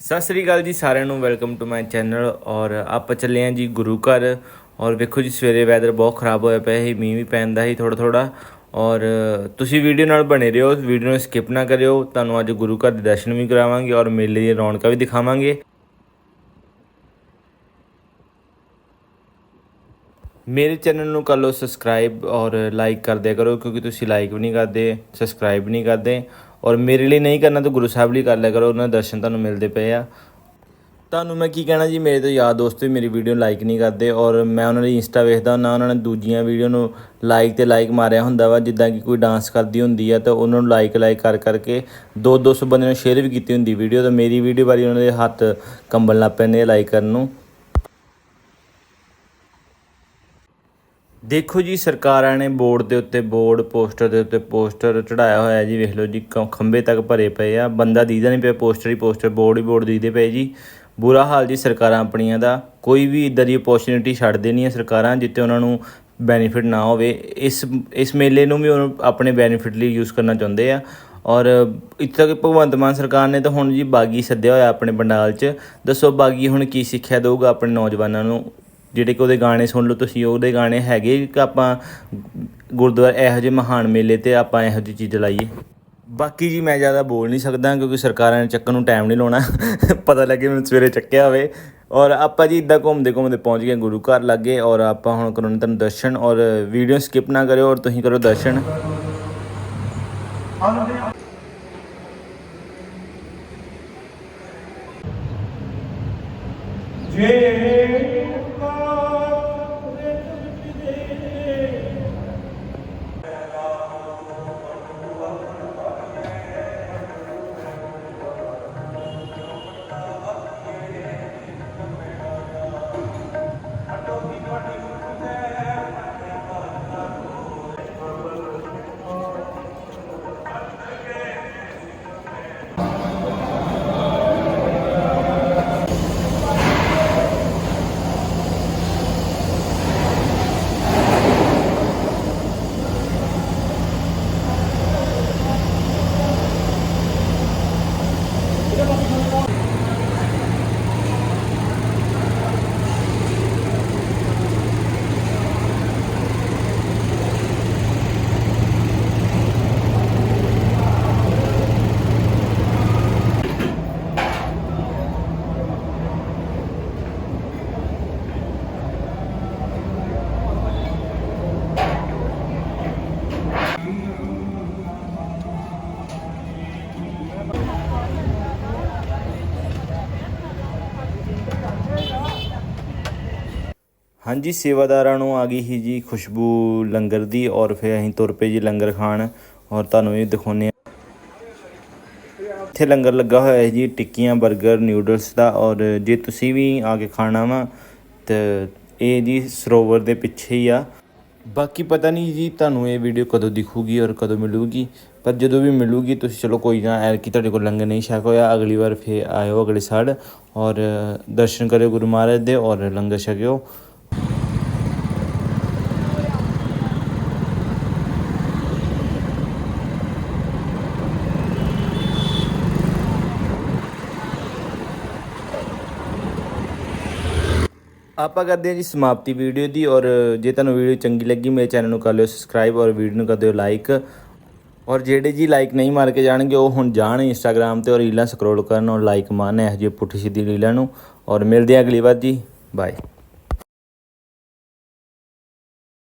ਸਤਿ ਸ੍ਰੀ ਅਕਾਲ ਜੀ ਸਾਰਿਆਂ ਨੂੰ ਵੈਲਕਮ ਟੂ ਮਾਈ ਚੈਨਲ ਔਰ ਆਪਾਂ ਚੱਲੇ ਆਂ ਜੀ ਗੁਰੂ ਘਰ। ਔਰ ਵੇਖੋ ਜੀ, ਸਵੇਰੇ ਵੈਦਰ ਬਹੁਤ ਖਰਾਬ ਹੋਇਆ ਪਿਆ ਸੀ, ਮੀਂਹ ਵੀ ਪੈਂਦਾ ਸੀ ਥੋੜਾ ਥੋੜਾ ਔਰ ਤੁਸੀਂ ਵੀਡੀਓ ਨਾਲ ਬਣੇ ਰਹੋ, ਵੀਡੀਓ ਨੂੰ ਸਕਿਪ ਨਾ ਕਰਿਓ। ਤੁਹਾਨੂੰ ਅੱਜ ਗੁਰੂ ਘਰ ਦੇ ਦਰਸ਼ਨ ਵੀ ਕਰਾਵਾਂਗੇ, ਔਰ ਮੇਲੇ ਦੀਆਂ ਰੌਣਕਾਂ ਵੀ ਦਿਖਾਵਾਂਗੇ। ਮੇਰੇ ਚੈਨਲ ਨੂੰ ਕਰ ਲਓ ਸਬਸਕ੍ਰਾਈਬ ਔਰ ਲਾਈਕ ਕਰ ਕਰੋ, ਕਿਉਂਕਿ ਤੁਸੀਂ ਲਾਈਕ ਵੀ ਨਹੀਂ ਕਰਦੇ ਸਬਸਕ੍ਰਾਈਬ ਨਹੀਂ ਕਰਦੇ ਔਰ ਮੇਰੇ ਲਈ ਨਹੀਂ ਕਰਨਾ ਤਾਂ ਗੁਰੂ ਸਾਹਿਬ ਲਈ ਕਰ ਲਿਆ ਕਰੋ, ਉਹਨਾਂ ਦੇ ਦਰਸ਼ਨ ਤੁਹਾਨੂੰ ਮਿਲਦੇ ਪਏ ਆ। ਤੁਹਾਨੂੰ ਮੈਂ ਕੀ ਕਹਿਣਾ ਜੀ, ਮੇਰੇ ਤੋਂ ਯਾਰ ਦੋਸਤ ਵੀ ਮੇਰੀ ਵੀਡੀਓ ਲਾਈਕ ਨਹੀਂ ਕਰਦੇ ਔਰ ਮੈਂ ਉਹਨਾਂ ਦੀ ਇੰਸਟਾ ਵੇਖਦਾ ਹੁੰਦਾ, ਉਹਨਾਂ ਨੇ ਦੂਜੀਆਂ ਵੀਡੀਓ ਨੂੰ ਲਾਈਕ ਤੇ ਲਾਈਕ ਮਾਰਿਆ ਹੁੰਦਾ ਵਾ, ਜਿੱਦਾਂ ਕਿ ਕੋਈ ਡਾਂਸ ਕਰਦੀ ਹੁੰਦੀ ਆ ਤਾਂ ਉਹਨਾਂ ਨੂੰ ਲਾਈਕ ਲਾਈਕ ਕਰ ਕਰਕੇ ਦੋ 200 ਬੰਦੇ ਨੂੰ ਸ਼ੇਅਰ ਵੀ ਕੀਤੀ ਹੁੰਦੀ ਵੀਡੀਓ ਤਾਂ ਮੇਰੀ ਵੀਡੀਓ ਬਾਰੇ ਉਹਨਾਂ ਦੇ ਹੱਥ ਕੰਬਣ ਲੱਗ ਪੈਂਦੇ ਲਾਈਕ ਕਰਨ ਨੂੰ। ਦੇਖੋ ਜੀ, ਸਰਕਾਰਾਂ ਨੇ ਬੋਰਡ ਦੇ ਉੱਤੇ ਬੋਰਡ, ਪੋਸਟਰ ਦੇ ਉੱਤੇ ਪੋਸਟਰ ਚੜਾਇਆ ਹੋਇਆ ਜੀ, ਵੇਖ ਲਓ ਜੀ, ਕ- ਖੰਭੇ ਤੱਕ ਭਰੇ ਪਏ ਆ। ਬੰਦਾ ਦੀਦਾ ਨਹੀਂ ਪਿਆ, ਪੋਸਟਰ ਹੀ ਪੋਸਟਰ, ਬੋਰਡ ਹੀ ਬੋਰਡ ਦੀਦੇ ਪਏ ਜੀ। ਬੁਰਾ ਹਾਲ ਜੀ ਸਰਕਾਰਾਂ ਆਪਣੀਆਂ ਦਾ। ਕੋਈ ਵੀ ਇਦਾਂ ਦੀ ਓਪਰਚੁਨਿਟੀ ਛੱਡਦੇ ਨਹੀਂ ਹੈ ਸਰਕਾਰਾਂ ਜਿੱਤੇ ਉਹਨਾਂ ਨੂੰ ਬੈਨੀਫਿਟ ਨਾ ਹੋਵੇ। ਇਸ ਇਸ ਮੇਲੇ ਨੂੰ ਵੀ ਉਹ ਆਪਣੇ ਬੈਨੀਫਿਟ ਲਈ ਯੂਜ਼ ਕਰਨਾ ਚਾਹੁੰਦੇ ਆ। ਔਰ ਇੱਥੇ ਤੱਕ ਭਗਵੰਤ ਮਾਨ ਸਰਕਾਰ ਨੇ ਤਾਂ ਹੁਣ ਜੀ ਬਾਗੀ ਸੱਦਿਆ ਹੋਇਆ ਆਪਣੇ ਬੰਡਾਲ 'ਚ। ਦੱਸੋ ਬਾਗੀ ਹੁਣ ਕੀ ਸਿੱਖਿਆ ਦੇਊਗਾ ਆਪਣੇ ਨੌਜਵਾਨਾਂ ਨੂੰ? ਜਿਹੜੇ ਕਿ ਉਹਦੇ ਗਾਣੇ ਸੁਣ ਲਓ ਤੁਸੀਂ, ਉਹਦੇ ਗਾਣੇ ਹੈਗੇ ਕਿ ਆਪਾਂ ਗੁਰਦੁਆਰਾ ਇਹੋ ਜਿਹੇ ਮਹਾਨ ਮੇਲੇ ਤੇ ਆਪਾਂ ਇਹੋ ਜਿਹੀ ਚੀਜ਼ ਲਾਈਏ? ਬਾਕੀ ਜੀ ਮੈਂ ਜ਼ਿਆਦਾ ਬੋਲ ਨਹੀਂ ਸਕਦਾ ਕਿਉਂਕਿ ਸਰਕਾਰਾਂ ਨੇ ਚੱਕਣ ਨੂੰ ਟਾਈਮ ਨਹੀਂ ਲਾਉਣਾ। ਪਤਾ ਲੱਗੇ ਮੈਨੂੰ ਸਵੇਰੇ ਚੱਕਿਆ ਹੋਵੇ। ਔਰ ਆਪਾਂ ਜੀ ਇਦਾਂ ਘੁੰਮਦੇ ਘੁੰਮਦੇ ਪਹੁੰਚ ਗਏ, ਗੁਰੂ ਘਰ ਲੱਗੇ ਔਰ ਆਪਾਂ ਹੁਣ ਕਰਾਉਣੇ ਤੁਹਾਨੂੰ ਦਰਸ਼ਨ। ਔਰ ਵੀਡੀਓ ਸਕਿਪ ਨਾ ਕਰਿਓ ਔਰ ਤੁਸੀਂ ਕਰੋ ਦਰਸ਼ਨ। Jai ਹਾਂਜੀ, ਸੇਵਾਦਾਰਾਂ ਨੂੰ ਆ ਗਈ ਸੀ ਜੀ ਖੁਸ਼ਬੂ ਲੰਗਰ ਦੀ ਔਰ ਫਿਰ ਅਸੀਂ ਤੁਰ ਪਏ ਜੀ ਲੰਗਰ ਖਾਣ ਔਰ ਤੁਹਾਨੂੰ ਇਹ ਦਿਖਾਉਂਦੇ ਹਾਂ। ਇੱਥੇ ਲੰਗਰ ਲੱਗਾ ਹੋਇਆ ਹੈ ਜੀ, ਟਿੱਕੀਆਂ 버ਗਰ ਨਿਊਡਲਸ ਦਾ ਔਰ ਜੇ ਤੁਸੀਂ ਵੀ ਆ ਕੇ ਖਾਣਾ ਵਾ ਤੇ ਇਹ ਜੀ ਸਰੋਵਰ ਦੇ ਪਿੱਛੇ ਹੀ ਆ। ਬਾਕੀ ਪਤਾ ਨਹੀਂ ਜੀ ਤੁਹਾਨੂੰ ਇਹ ਵੀਡੀਓ ਕਦੋਂ ਦਿਖੂਗੀ ਔਰ ਕਦੋਂ ਮਿਲੂਗੀ, ਪਰ ਜਦੋਂ ਵੀ ਮਿਲੂਗੀ ਤੁਸੀਂ ਚਲੋ ਕੋਈ ਨਾ ਐਰ ਕਿ ਤੁਹਾਡੇ ਕੋਲ ਲੰਗਰ ਨਹੀਂ ਛਕ ਹੋਇਆ, ਅਗਲੀ ਵਾਰ ਫੇਰ ਆਇਓ ਅਗਲੇ ਸਾਲ ਔਰ ਦਰਸ਼ਨ ਕਰਿਓ ਗੁਰੂ ਮਹਾਰਾਜ ਦੇ ਔਰ ਲੰਗਰ ਛਕਿਓ। ਆਪਾਂ ਕਰਦੇ ਹਾਂ ਜੀ ਸਮਾਪਤੀ ਵੀਡੀਓ ਦੀ ਔਰ ਜੇ ਤੁਹਾਨੂੰ ਵੀਡੀਓ ਚੰਗੀ ਲੱਗੀ ਮੇਰੇ ਚੈਨਲ ਨੂੰ ਕਰ ਲਿਓ ਸਬਸਕ੍ਰਾਈਬ ਔਰ ਵੀਡੀਓ ਨੂੰ ਕਰ ਦਿਓ ਲਾਈਕ ਔਰ ਜਿਹੜੇ ਜੀ ਲਾਈਕ ਨਹੀਂ ਮਾਰ ਕੇ ਜਾਣਗੇ, ਉਹ ਹੁਣ ਜਾਣ ਇੰਸਟਾਗ੍ਰam ਤੇ ਔਰ ਰੀਲਾਂ ਸਕਰੋਲ ਕਰਨ ਔਰ ਲਾਈਕ ਮਾਰਨ ਇਹੋ ਜਿਹੀ ਪੁੱਠੀ ਸਿੱਧੀ ਰੀਲਾਂ ਨੂੰ। ਔਰ ਮਿਲਦੇ ਹਾਂ ਅਗਲੀ ਵਾਰ ਜੀ। ਬਾਏ